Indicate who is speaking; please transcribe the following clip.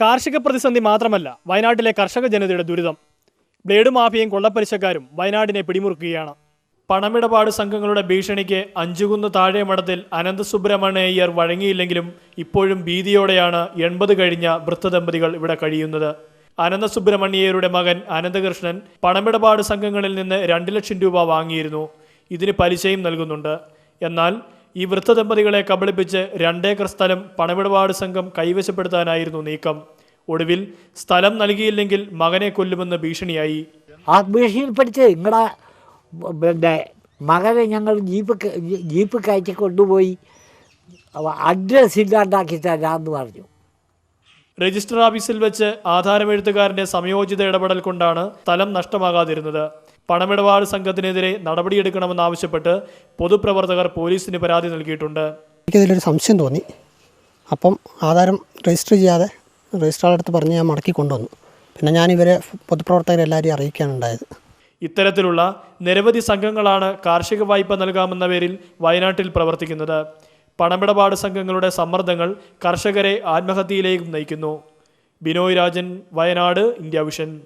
Speaker 1: കാർഷിക പ്രതിസന്ധി മാത്രമല്ല വയനാട്ടിലെ കർഷക ജനതയുടെ ദുരിതം. ബ്ലേഡ് മാഫിയയും കൊള്ളപ്പലിശക്കാരും വയനാടിനെ പിടിമുറുക്കുകയാണ്. പണമിടപാട് സംഘങ്ങളുടെ ഭീഷണിക്ക് അഞ്ചുകുന്ന് താഴെ മഠത്തിൽ അനന്ത സുബ്രഹ്മണ്യയ്യർ വഴങ്ങിയില്ലെങ്കിലും ഇപ്പോഴും ഭീതിയോടെയാണ് എൺപത് കഴിഞ്ഞ വൃദ്ധദമ്പതികൾ ഇവിടെ കഴിയുന്നത്. അനന്ത സുബ്രഹ്മണ്യയ്യരുടെ മകൻ അനന്തകൃഷ്ണൻ പണമിടപാട് സംഘങ്ങളിൽ നിന്ന് രണ്ട് ലക്ഷം രൂപ വാങ്ങിയിരുന്നു. ഇതിന് പലിശയും നൽകുന്നുണ്ട്. എന്നാൽ ഈ വൃദ്ധദമ്പതികളെ കബളിപ്പിച്ച് രണ്ടേക്കർ സ്ഥലം പണമിടപാട് സംഘം കൈവശപ്പെടുത്താനായിരുന്നു നീക്കം. ഒടുവിൽ സ്ഥലം നൽകിയില്ലെങ്കിൽ മകനെ കൊല്ലുമെന്ന് ഭീഷണിയായി.
Speaker 2: ആ ഭീഷണിപ്പെടുത്തി നിങ്ങളുടെ പിന്നെ മകനെ ഞങ്ങൾ ജീപ്പ് ജീപ്പ് കയറ്റി കൊണ്ടുപോയി അഡ്രസ് ഇല്ലാണ്ടാക്കി തരാമെന്ന് പറഞ്ഞു.
Speaker 1: രജിസ്റ്റർ ഓഫീസിൽ വെച്ച് ആധാരമെഴുത്തുകാരന്റെ സമയോചിത ഇടപെടൽ കൊണ്ടാണ് സ്ഥലം നഷ്ടമാകാതിരുന്നത്. പണമിടപാട് സംഘത്തിനെതിരെ നടപടിയെടുക്കണമെന്നാവശ്യപ്പെട്ട് പൊതുപ്രവർത്തകർ പോലീസിന് പരാതി നൽകിയിട്ടുണ്ട്.
Speaker 3: എനിക്കതിലൊരു സംശയം തോന്നി. അപ്പം ആധാരം രജിസ്റ്റർ ചെയ്യാതെ രജിസ്ട്രാർ അടുത്ത് പറഞ്ഞ് ഞാൻ മടക്കി കൊണ്ടുവന്നു. പിന്നെ ഞാൻ ഇവരെ പൊതുപ്രവർത്തകരെല്ലാവരെയും അറിയിക്കാൻ ഉണ്ടായത്.
Speaker 1: ഇത്തരത്തിലുള്ള നിരവധി സംഘങ്ങളാണ് കാർഷിക വായ്പ നൽകാമെന്ന പേരിൽ വയനാട്ടിൽ പ്രവർത്തിക്കുന്നത്. പണമിടപാട് സംഘങ്ങളുടെ സമ്മർദ്ദങ്ങൾ കർഷകരെ ആത്മഹത്യയിലേക്കും നയിക്കുന്നു. Binoy Rajan Wayanad India vision.